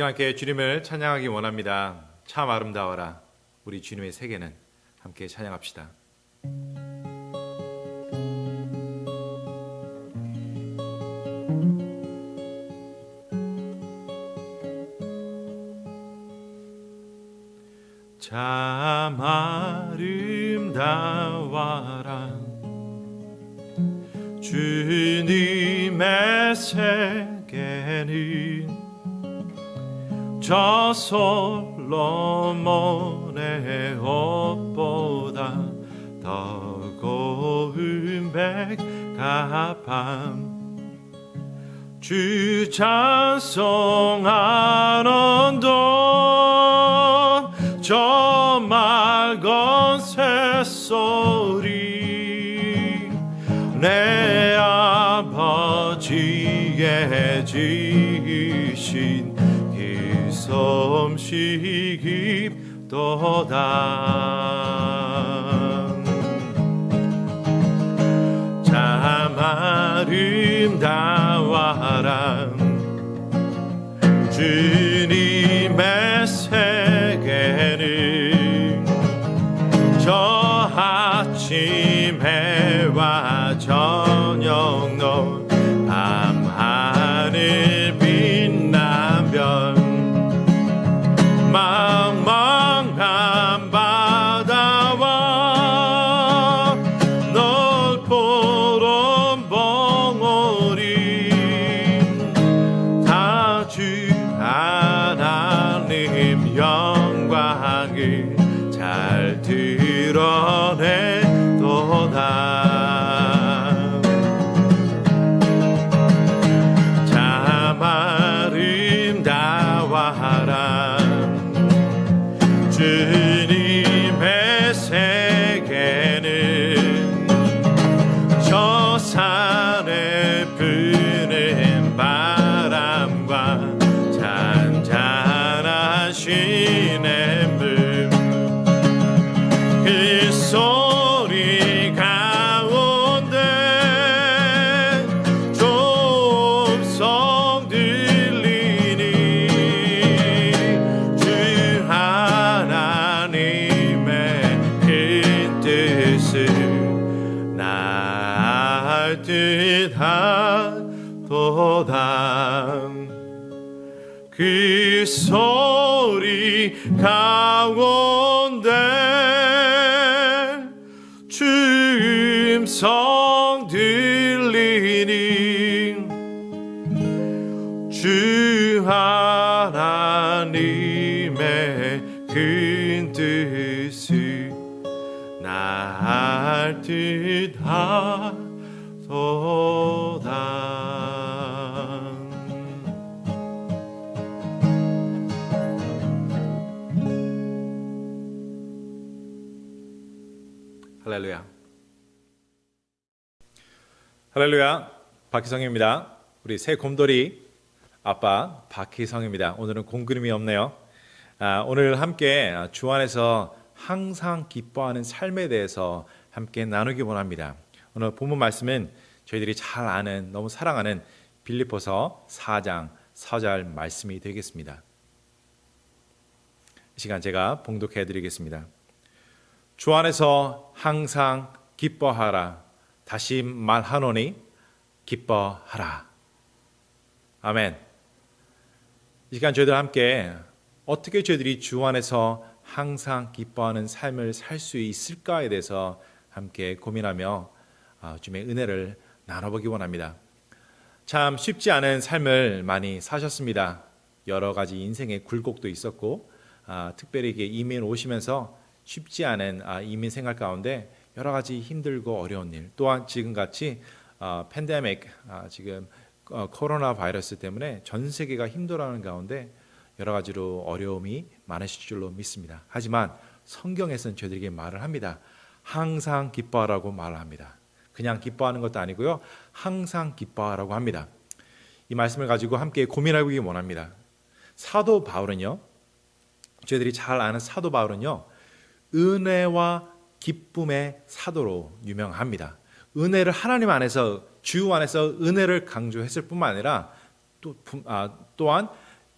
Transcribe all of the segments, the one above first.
시간 함께 주님을 찬양하기 원합니다. 참 아름다워라. 우리 주님의 세계는 함께 찬양합시다. 참 아름다워라. 주님의 세계는 저 솔로몬의 옷보다 더 고운 백합함 주 찬송하는 돈 새소리 내 아버지의 지신 그 솜씨 깊도다. 참 아름다워라 주 주 그 소리 가운 할렐루야. 할렐루야. 박희성입니다. 우리 새 곰돌이 아빠 박희성입니다. 오늘은 공그림이 없네요. 아, 오늘 함께 주 안에서 항상 기뻐하는 삶에 대해서 함께 나누기 원합니다. 오늘 본문 말씀은 저희들이 잘 아는 너무 사랑하는 빌립보서 4장 4절 말씀이 되겠습니다. 이 시간 제가 봉독해 드리겠습니다. 주 안에서 항상 기뻐하라. 다시 말하노니 기뻐하라. 아멘. 이 시간 저희들 함께 어떻게 저희들이 주 안에서 항상 기뻐하는 삶을 살 수 있을까에 대해서 함께 고민하며 아, 주님의 은혜를 나눠보기 원합니다. 참 쉽지 않은 삶을 많이 사셨습니다. 여러 가지 인생의 굴곡도 있었고 아, 특별히 이민 오시면서 쉽지 않은 아, 이민 생활 가운데 여러 가지 힘들고 어려운 일 또한 지금 같이 아, 팬데믹 아, 지금 어, 코로나 바이러스 때문에 전 세계가 힘들어하는 가운데 여러 가지로 어려움이 많으실 줄로 믿습니다. 하지만 성경에서는 저희들에게 말을 합니다. 항상 기뻐하라고 말을 합니다. 그냥 기뻐하는 것도 아니고요. 항상 기뻐하라고 합니다. 이 말씀을 가지고 함께 고민하기 원합니다. 사도 바울은요. 저희들이 잘 아는 사도 바울은요. 은혜와 기쁨의 사도로 유명합니다. 은혜를 하나님 안에서 주 안에서 은혜를 강조했을 뿐만 아니라 또 아, 또한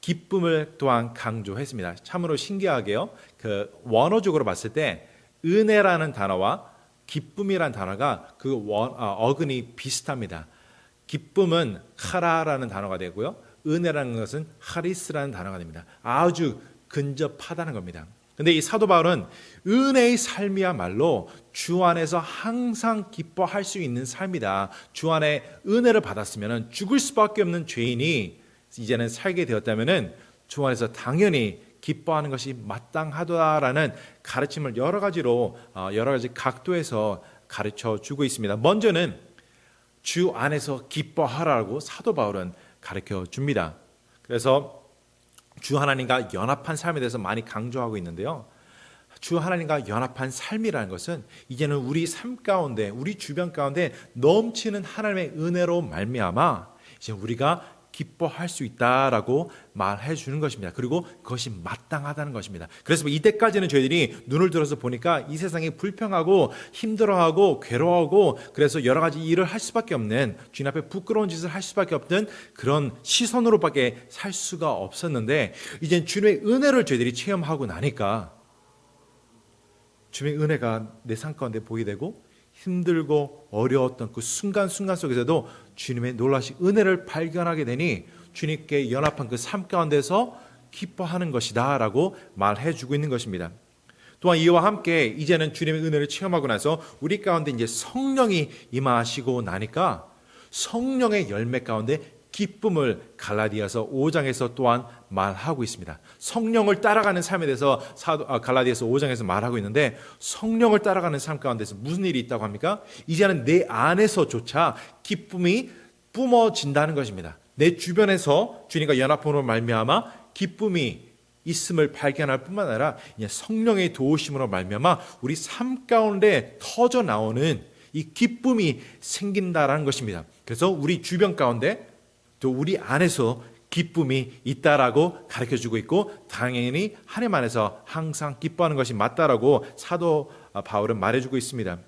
기쁨을 또한 강조했습니다. 참으로 신기하게요. 그 원어적으로 봤을 때 은혜라는 단어와 기쁨이라는 단어가 그 원, 아, 어근이 비슷합니다. 기쁨은 카라라는 단어가 되고요. 은혜라는 것은 하리스라는 단어가 됩니다. 아주 근접하다는 겁니다. 근데 이 사도 바울은 은혜의 삶이야말로 주 안에서 항상 기뻐할 수 있는 삶이다. 주 안에 은혜를 받았으면 죽을 수밖에 없는 죄인이 이제는 살게 되었다면은 주 안에서 당연히 기뻐하는 것이 마땅하다라는 가르침을 여러 가지로 어, 여러 가지 각도에서 가르쳐 주고 있습니다. 먼저는 주 안에서 기뻐하라고 사도 바울은 가르쳐 줍니다. 그래서 주 하나님과 연합한 삶에 대해서 많이 강조하고 있는데요. 주 하나님과 연합한 삶이라는 것은 이제는 우리 삶 가운데 우리 주변 가운데 넘치는 하나님의 은혜로 말미암아 이제 우리가 기뻐할 수 있다라고 말해 주는 것입니다. 그리고 그것이 마땅하다는 것입니다. 그래서 뭐 이때까지는 저희들이 눈을 들어서 보니까 이 세상이 불평하고 힘들어하고 괴로워하고 그래서 여러 가지 일을 할 수밖에 없는 주님 앞에 부끄러운 짓을 할 수밖에 없는 그런 시선으로밖에 살 수가 없었는데 이제 주님의 은혜를 저희들이 체험하고 나니까 주님의 은혜가 내 삶 가운데 보이게 되고 힘들고 어려웠던 그 순간순간 속에서도 주님의 놀라신 은혜를 발견하게 되니 주님께 연합한 그 삶 가운데서 기뻐하는 것이다 라고 말해 주고 있는 것입니다. 또한 이와 함께 이제는 주님의 은혜를 체험하고 나서 우리 가운데 이제 성령이 임하시고 나니까 성령의 열매 가운데 기쁨을 갈라디아서 5장에서 또한 말하고 있습니다. 성령을 따라가는 삶에 대해서 아, 갈라디아서 5장에서 말하고 있는데 성령을 따라가는 삶 가운데서 무슨 일이 있다고 합니까? 이제는 내 안에서조차 기쁨이 뿜어진다는 것입니다. 내 주변에서 주님과 연합함으로 말미암아 기쁨이 있음을 발견할 뿐만 아니라 성령의 도우심으로 말미암아 우리 삶 가운데 터져 나오는 이 기쁨이 생긴다라는 것입니다. 그래서 우리 주변 가운데 또 우리 안에서 기쁨이 있다라고 가르쳐 주고 있고 당연히 하나님 안에서 항상 기뻐하는 것이 맞다라고 사도 바울은 말해 주고 있습니다.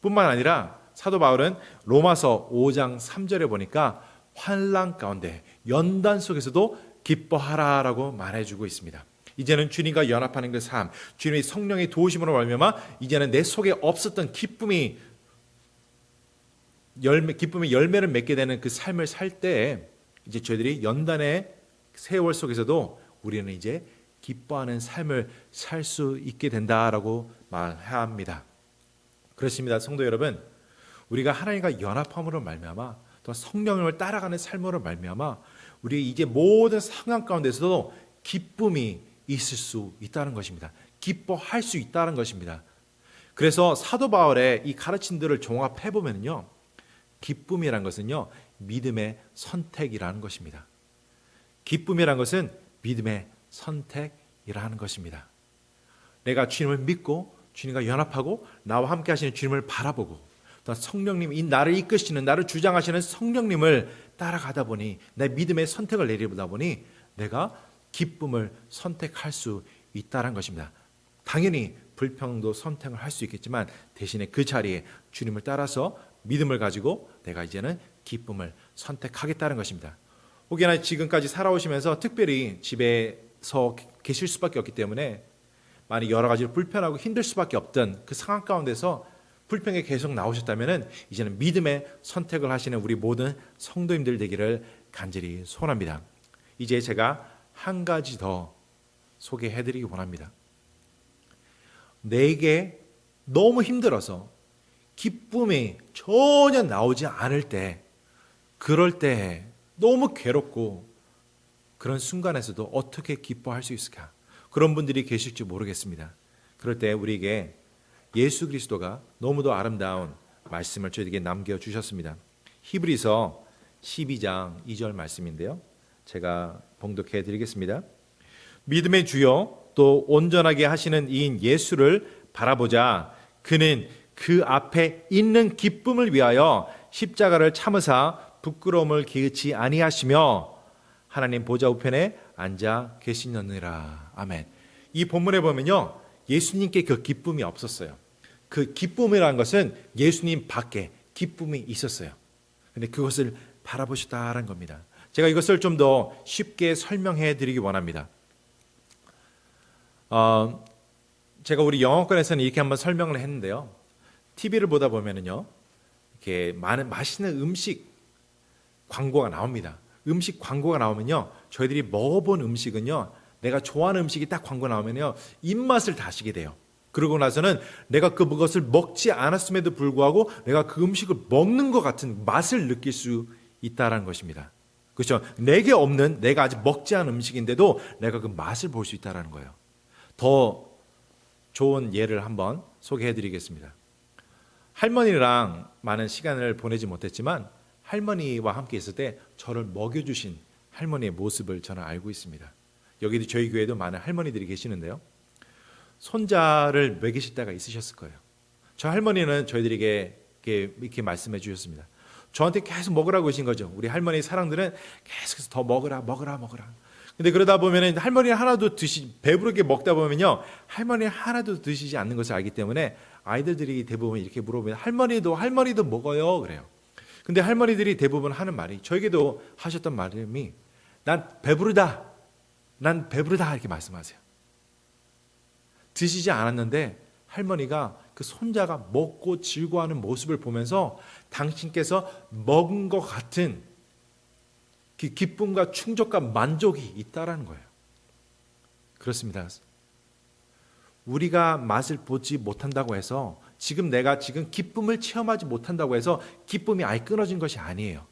뿐만 아니라 사도 바울은 로마서 5장 3절에 보니까 환란 가운데 연단 속에서도 기뻐하라라고 말해 주고 있습니다. 이제는 주님과 연합하는 그 삶, 주님의 성령의 도우심으로 말미암아 이제는 내 속에 없었던 기쁨이 열매, 기쁨의 열매를 맺게 되는 그 삶을 살때 이제 저희들이 연단의 세월 속에서도 우리는 이제 기뻐하는 삶을 살 수 있게 된다라고 말합니다. 그렇습니다, 성도 여러분. 우리가 하나님과 연합함으로 말미암아 또 성령을 따라가는 삶으로 말미암아 우리 이제 모든 상황 가운데서도 기쁨이 있을 수 있다는 것입니다. 기뻐할 수 있다는 것입니다. 그래서 사도 바울의 이 가르침들을 종합해 보면요. 기쁨이란 것은요, 믿음의 선택이라는 것입니다. 기쁨이란 것은 믿음의 선택이라는 것입니다. 내가 주님을 믿고 주님과 연합하고 나와 함께 하시는 주님을 바라보고 또 성령님 이 나를 이끄시는 나를 주장하시는 성령님을 따라가다 보니 내 믿음의 선택을 내리다 보니 내가 기쁨을 선택할 수 있다는 것입니다. 당연히 불평도 선택을 할 수 있겠지만 대신에 그 자리에 주님을 따라서 믿음을 가지고 내가 이제는 기쁨을 선택하겠다는 것입니다. 혹여나 지금까지 살아오시면서 특별히 집에서 계실 수밖에 없기 때문에 많이 여러 가지로 불편하고 힘들 수밖에 없던 그 상황 가운데서 불평이 계속 나오셨다면 이제는 믿음의 선택을 하시는 우리 모든 성도님들 되기를 간절히 소원합니다. 이제 제가 한 가지 더 소개해드리기 원합니다. 내게 너무 힘들어서 기쁨이 전혀 나오지 않을 때, 그럴 때 너무 괴롭고 그런 순간에서도 어떻게 기뻐할 수 있을까? 그런 분들이 계실지 모르겠습니다. 그럴 때 우리에게 예수 그리스도가 너무도 아름다운 말씀을 저에게 남겨 주셨습니다. 히브리서 12장 2절 말씀인데요. 제가 봉독해 드리겠습니다. 믿음의 주요 또 온전하게 하시는 이인 예수를 바라보자. 그는 그 앞에 있는 기쁨을 위하여 십자가를 참으사 부끄러움을 기으치 아니하시며 하나님 보좌 우편에 앉아 계시느니라. 아멘. 이 본문에 보면요. 예수님께 그 기쁨이 없었어요. 그 기쁨이라는 것은 예수님 밖에 기쁨이 있었어요. 근데 그것을 바라보셨다라는 겁니다. 제가 이것을 좀 더 쉽게 설명해 드리기 원합니다. 어, 제가 우리 영어권에서는 이렇게 한번 설명을 했는데요. TV를 보다 보면은요, 이렇게 많은 맛있는 음식 광고가 나옵니다. 음식 광고가 나오면요, 저희들이 먹어본 음식은요, 내가 좋아하는 음식이 딱 광고 나오면요, 입맛을 다시게 돼요. 그러고 나서는 내가 그것을 먹지 않았음에도 불구하고 내가 그 음식을 먹는 것 같은 맛을 느낄 수 있다라는 것입니다. 그렇죠? 내게 없는 내가 아직 먹지 않은 음식인데도 내가 그 맛을 볼 수 있다라는 거예요. 더 좋은 예를 한번 소개해 드리겠습니다. 할머니랑 많은 시간을 보내지 못했지만 할머니와 함께 있을 때 저를 먹여주신 할머니의 모습을 저는 알고 있습니다. 여기도 저희 교회도 많은 할머니들이 계시는데요. 손자를 먹이실 때가 있으셨을 거예요. 저 할머니는 저희들에게 이렇게, 말씀해 주셨습니다. 저한테 계속 먹으라고 하신 거죠. 우리 할머니 사랑들은 계속해서 더 먹으라, 먹으라, 먹으라. 근데 그러다 보면은 할머니 하나도 드시 배부르게 먹다 보면요 할머니 하나도 드시지 않는 것을 알기 때문에 아이들들이 대부분 이렇게 물어보면 할머니도 할머니도 먹어요 그래요. 근데 할머니들이 대부분 하는 말이 저에게도 하셨던 말씀이 난 배부르다, 난 배부르다 이렇게 말씀하세요. 드시지 않았는데 할머니가 그 손자가 먹고 즐거워하는 모습을 보면서 당신께서 먹은 것 같은 그 기쁨과 충족과 만족이 있다라는 거예요. 그렇습니다. 우리가 맛을 보지 못한다고 해서 지금 내가 지금 기쁨을 체험하지 못한다고 해서 기쁨이 아예 끊어진 것이 아니에요.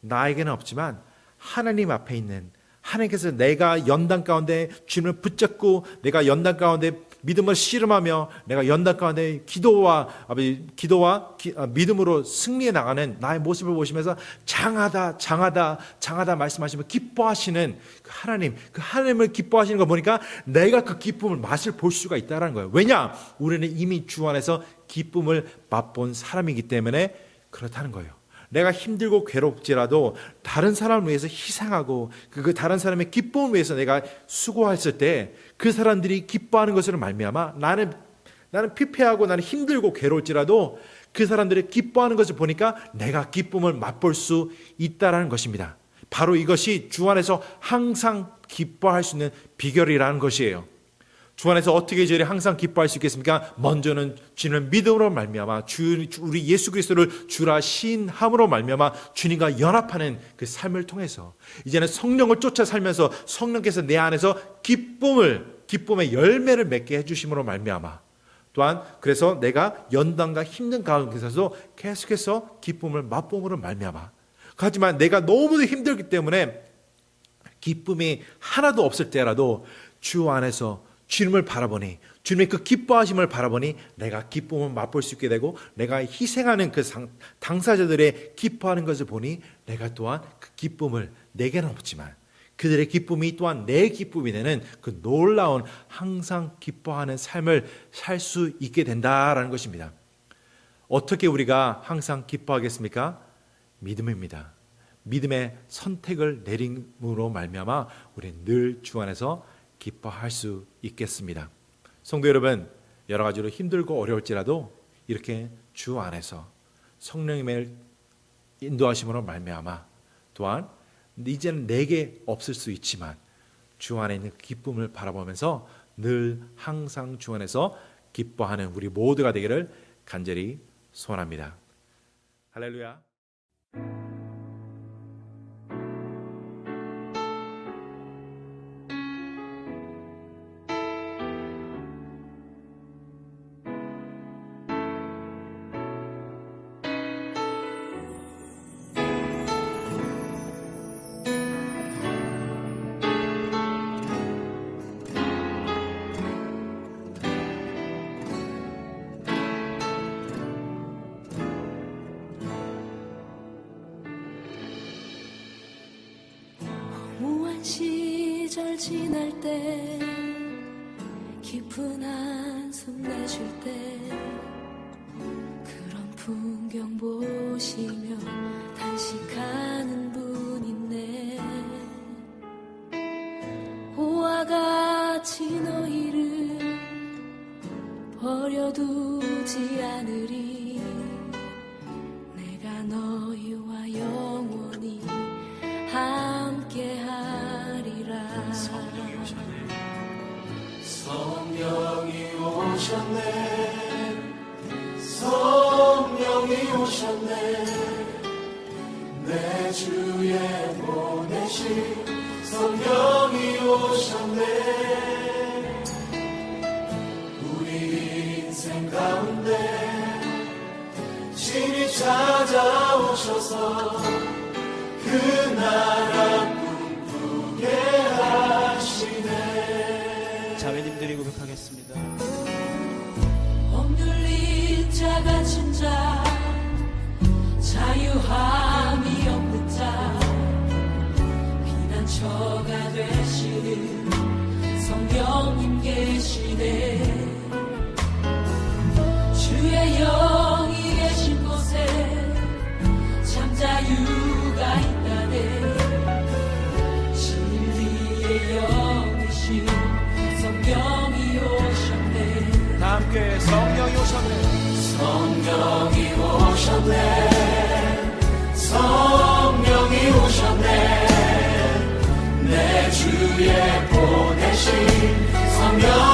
나에게는 없지만 하나님 앞에 있는 하나님께서 내가 연단 가운데 주님을 붙잡고 내가 연단 가운데 믿음을 씨름하며 내가 연단 가운데 기도와 아버지 기도와 기, 아, 믿음으로 승리해 나가는 나의 모습을 보시면서 장하다 장하다 장하다 말씀하시면 기뻐하시는 그 하나님 그 하나님을 기뻐하시는 거 보니까 내가 그 기쁨을 맛을 볼 수가 있다라는 거예요. 왜냐? 우리는 이미 주 안에서 기쁨을 맛본 사람이기 때문에 그렇다는 거예요. 내가 힘들고 괴롭지라도 다른 사람을 위해서 희생하고 그 다른 사람의 기쁨을 위해서 내가 수고했을 때 그 사람들이 기뻐하는 것으로 말미암아 나는 나는 피폐하고 나는 힘들고 괴롭지라도 그 사람들이 기뻐하는 것을 보니까 내가 기쁨을 맛볼 수 있다라는 것입니다. 바로 이것이 주 안에서 항상 기뻐할 수 있는 비결이라는 것이에요. 주 안에서 어떻게 저희 항상 기뻐할 수 있겠습니까? 먼저는 주는 믿음으로 말미암아 주 우리 예수 그리스도를 주라 신함으로 말미암아 주님과 연합하는 그 삶을 통해서 이제는 성령을 쫓아 살면서 성령께서 내 안에서 기쁨을 기쁨의 열매를 맺게 해 주심으로 말미암아 또한 그래서 내가 연단과 힘든 가운데서도 계속해서 기쁨을 맛봄으로 말미암아 하지만 내가 너무도 힘들기 때문에 기쁨이 하나도 없을 때라도 주 안에서 주님을 바라보니 주님의 그 기뻐하심을 바라보니 내가 기쁨을 맛볼 수 있게 되고 내가 희생하는 그 당사자들의 기뻐하는 것을 보니 내가 또한 그 기쁨을 내게는 없지만 그들의 기쁨이 또한 내 기쁨이 되는 그 놀라운 항상 기뻐하는 삶을 살 수 있게 된다라는 것입니다. 어떻게 우리가 항상 기뻐하겠습니까? 믿음입니다. 믿음의 선택을 내림으로 말미암아 우리는 늘주 안에서 기뻐할 수 있겠습니다. 성도 여러분, 여러 가지로 힘들고 어려울지라도 이렇게 주 안에서 성령님의 인도하심으로 말미암아 또한 이제는 내게 없을 수 있지만 주 안에 있는 기쁨을 바라보면서 늘 항상 주 안에서 기뻐하는 우리 모두가 되기를 간절히 소원합니다. 할렐루야. 계절 지날 때 깊은 한숨 내쉴 때 그런 풍경 보시며 단식하는 분 있네 호와 같이 너희를 버려두지 않으리. 우리 인생 가운데 신이 찾아오셔서 그날 성령이 오셨네. 내 주의 보내신 성령.